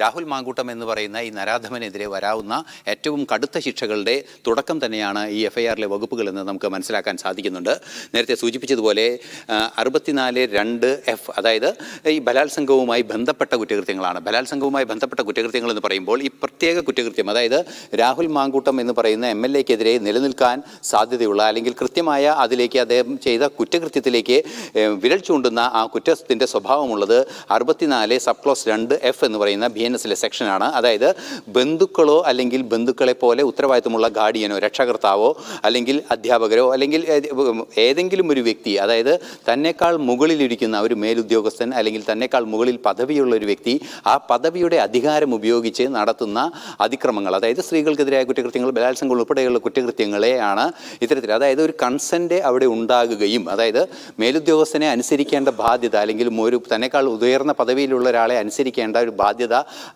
രാഹുൽ മാങ്കൂട്ടം എന്ന് പറയുന്ന ഈ നരാധമനെതിരെ വരാവുന്ന ഏറ്റവും കടുത്ത ശിക്ഷകളുടെ തുടക്കം തന്നെയാണ് ഈ എഫ്ഐആറിലെ വകുപ്പുകൾ എന്ന് നമുക്ക് മനസ്സിലാക്കാൻ സാധിക്കുന്നുണ്ട്. നേരത്തെ സൂചിപ്പിച്ചതുപോലെ അറുപത്തിനാല് രണ്ട് എഫ് അതായത് ഈ ബലാത്സംഗവുമായി ബന്ധപ്പെട്ട കുറ്റകൃത്യങ്ങളാണ്. ബലാത്സംഗവുമായി ബന്ധപ്പെട്ട കുറ്റകൃത്യങ്ങൾ എന്ന് പറയുമ്പോൾ ഈ പ്രത്യേക കുറ്റകൃത്യം അതായത് രാഹുൽ മാങ്കൂട്ടം എന്ന് പറയുന്ന എം എൽ എക്കെതിരെ നിലനിൽക്കാൻ സാധ്യതയുള്ള അല്ലെങ്കിൽ കൃത്യമായ അതിലേക്ക് അദ്ദേഹം ചെയ്ത കുറ്റകൃത്യത്തിലേക്ക് വിരൽ ചൂണ്ടുന്ന ആ കുറ്റത്തിന്റെ സ്വഭാവമുള്ളത് അറുപത്തിനാല് സബ് ക്ലോസ് രണ്ട് എഫ് എന്ന് പറയുന്ന ബി എൻ എസിലെ സെക്ഷനാണ്. അതായത് ബന്ധുക്കളോ അല്ലെങ്കിൽ ബന്ധുക്കളെ പോലെ ഉത്തരവാദിത്തമുള്ള ഗാർഡിയനോ രക്ഷകർത്താവോ അല്ലെങ്കിൽ അധ്യാപകരോ അല്ലെങ്കിൽ ഏത് ഏതെങ്കിലും ഒരു വ്യക്തി അതായത് തന്നെക്കാൾ മുകളിലിരിക്കുന്ന ഒരു മേലുദ്യോഗസ്ഥൻ അല്ലെങ്കിൽ തന്നെക്കാൾ മുകളിൽ പദവിയുള്ള ഒരു വ്യക്തി ആ പദവിയുടെ അധികാരം ഉപയോഗിച്ച് നടത്തുന്ന അതിക്രമങ്ങൾ അതായത് സ്ത്രീകൾക്കെതിരായ കുറ്റകൃത്യങ്ങൾ ബലാത്സംഗം ഉൾപ്പെടെയുള്ള കുറ്റകൃത്യങ്ങളെയാണ് ഇത്തരത്തിൽ അതായത് ഒരു കൺസെന്റ് അവിടെ ഉണ്ടാകുകയും അതായത് മേലുദ്യോഗസ്ഥനെ അനുസരിക്കേണ്ട ബാധ്യത അല്ലെങ്കിൽ ഒരു തന്നെക്കാൾ ഉയർന്ന പദവിയിലുള്ള ഒരാളെ അനുസരിക്കേണ്ട ഒരു ബാധ്യത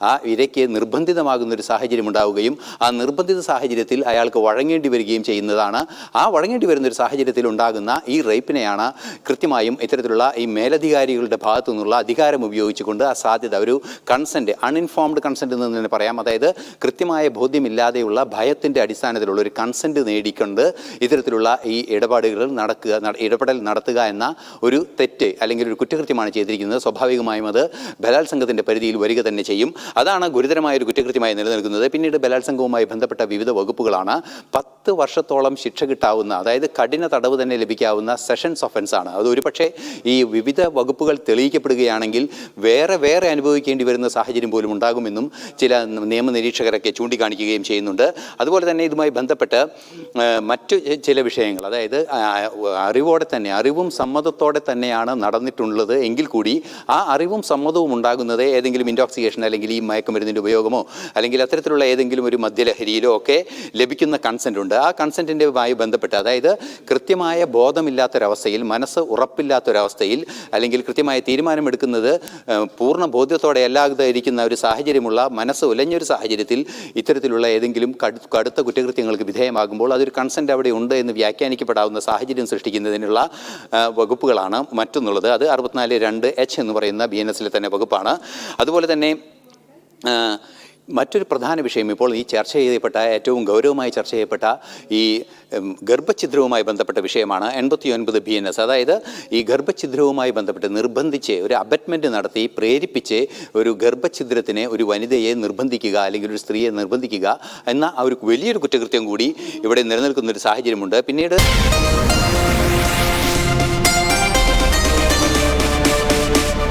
ആ ഇരയ്ക്ക് നിർബന്ധിതമാകുന്ന ഒരു സാഹചര്യം ഉണ്ടാവുകയും ആ നിർബന്ധിത സാഹചര്യത്തിൽ അയാൾക്ക് വഴങ്ങേണ്ടി വരികയും ചെയ്യുന്നതാണ്. ആ വഴങ്ങേണ്ടി വരുന്ന ഒരു സാഹചര്യത്തിൽ ഉണ്ടാകുന്ന ഈ റേപ്പിനെയാണ് കൃത്യമായും ഇത്തരത്തിലുള്ള ഈ മേലധികാരികളുടെ ഭാഗത്തു നിന്നുള്ള അധികാരം ഉപയോഗിച്ചുകൊണ്ട് ആ സാധ്യത ഒരു കൺസെന്റ് അൺഇൻഫോംഡ് കൺസെന്റ് എന്ന് തന്നെ പറയാം. അതായത് കൃത്യമായ ബോധ്യമില്ലാതെയുള്ള ഭയത്തിന്റെ അടിസ്ഥാനത്തിലുള്ള ഒരു കൺസെന്റ് നേടിക്കൊണ്ട് ഇത്തരത്തിലുള്ള ഈ ഇടപാടുകൾ നടക്കുക നട- ഇടപെടൽ നടത്തുക എന്ന ഒരു തെറ്റ് അല്ലെങ്കിൽ ഒരു കുറ്റകൃത്യമാണ് ചെയ്തിരിക്കുന്നത്. സ്വാഭാവികമായും അത് ബലാത്സംഗത്തിന്റെ പരിധിയിൽ വരിക തന്നെ ചെയ്യും. അതാണ് ഗുരുതരമായ ഒരു കുറ്റകൃത്യമായി നിലനിൽക്കുന്നത്. പിന്നീട് ബലാത്സംഗവുമായി ബന്ധപ്പെട്ട വിവിധ വകുപ്പുകളാണ് പത്ത് വർഷത്തോളം ശിക്ഷ കിട്ടാവുന്ന അതായത് കഠിന തടവ് തന്നെ ലഭിക്കാവുന്ന സെഷൻസ് ഒഫൻസ് ആണ്. അത് ഒരുപക്ഷെ ഈ വിവിധ വകുപ്പുകൾ തെളിയിക്കപ്പെടുകയാണെങ്കിൽ വേറെ വേറെ അനുഭവിക്കേണ്ടി വരുന്ന സാഹചര്യം പോലും ഉണ്ടാകുമെന്നും ചില നിയമനിരീക്ഷകരൊക്കെ ചൂണ്ടിക്കാണിക്കുകയും ചെയ്യുന്നുണ്ട്. അതുപോലെ തന്നെ ഇതുമായി ബന്ധപ്പെട്ട് മറ്റു ചില വിഷയങ്ങൾ അതായത് അറിവോടെ തന്നെ അറിവും സമ്മതത്തോടെ തന്നെയാണ് നടന്നിട്ടുള്ളത് എങ്കിൽ കൂടി ആ അറിവും സമ്മതവും ഉണ്ടാകുന്നത് ഏതെങ്കിലും ഇൻടോക്സിക്കേഷൻ അല്ലെങ്കിൽ ഈ മയക്കുമരുന്നിന്റെ ഉപയോഗമോ അല്ലെങ്കിൽ അത്തരത്തിലുള്ള ഏതെങ്കിലും ഒരു മദ്യലഹരിയിലോ ഒക്കെ ലഭിക്കുന്ന കൺസെന്റ് ഉണ്ട്. ആ കൺസെന്റിന്റെയുമായി ബന്ധപ്പെട്ട് അതായത് കൃത്യമായ ബോധമില്ലാത്തൊരവസ്ഥയിൽ മനസ്സ് ഉറപ്പില്ലാത്തൊരവസ്ഥയിൽ അല്ലെങ്കിൽ കൃത്യമായ തീരുമാനമെടുക്കുന്നത് പൂർണ ബോധ്യത്തോടെ അല്ലാതെ ഇരിക്കുന്ന ഒരു സാഹചര്യമുള്ള മനസ്സ് ഉലഞ്ഞൊരു സാഹചര്യത്തിൽ ഇത്തരത്തിലുള്ള ഏതെങ്കിലും കടു- കടുത്ത കുറ്റകൃത്യങ്ങൾക്ക് വിധേയമാകുമ്പോൾ അതൊരു കൺസെന്റ് അവിടെ ഉണ്ട് എന്ന് വ്യാഖ്യാനിക്കപ്പെടാവുന്ന സാഹചര്യം സൃഷ്ടിക്കുന്നതിനുള്ള വകുപ്പുകളാണ് മറ്റൊന്നുള്ളത്. അത് അറുപത്തിനാല് രണ്ട് എച്ച് എന്ന് പറയുന്ന ബി എൻ എസിലെ തന്നെ വകുപ്പാണ്. അതുപോലെ തന്നെ മറ്റൊരു പ്രധാന വിഷയം ഇപ്പോൾ ഈ ചർച്ച ചെയ്യപ്പെട്ട ഏറ്റവും ഗൗരവമായി ചർച്ച ചെയ്യപ്പെട്ട ഈ ഗർഭഛിദ്രവുമായി ബന്ധപ്പെട്ട വിഷയമാണ് എൺപത്തി ഒൻപത് ബി എൻ എസ്. അതായത് ഈ ഗർഭഛിദ്രവുമായി ബന്ധപ്പെട്ട് നിർബന്ധിച്ച് ഒരു അബറ്റ്മെന്റ് നടത്തി പ്രേരിപ്പിച്ച് ഒരു ഗർഭഛിദ്രത്തിന് ഒരു വനിതയെ നിർബന്ധിക്കുക അല്ലെങ്കിൽ ഒരു സ്ത്രീയെ നിർബന്ധിക്കുക എന്ന ഒരു വലിയൊരു കുറ്റകൃത്യം കൂടി ഇവിടെ നിലനിൽക്കുന്ന ഒരു സാഹചര്യമുണ്ട്. പിന്നീട്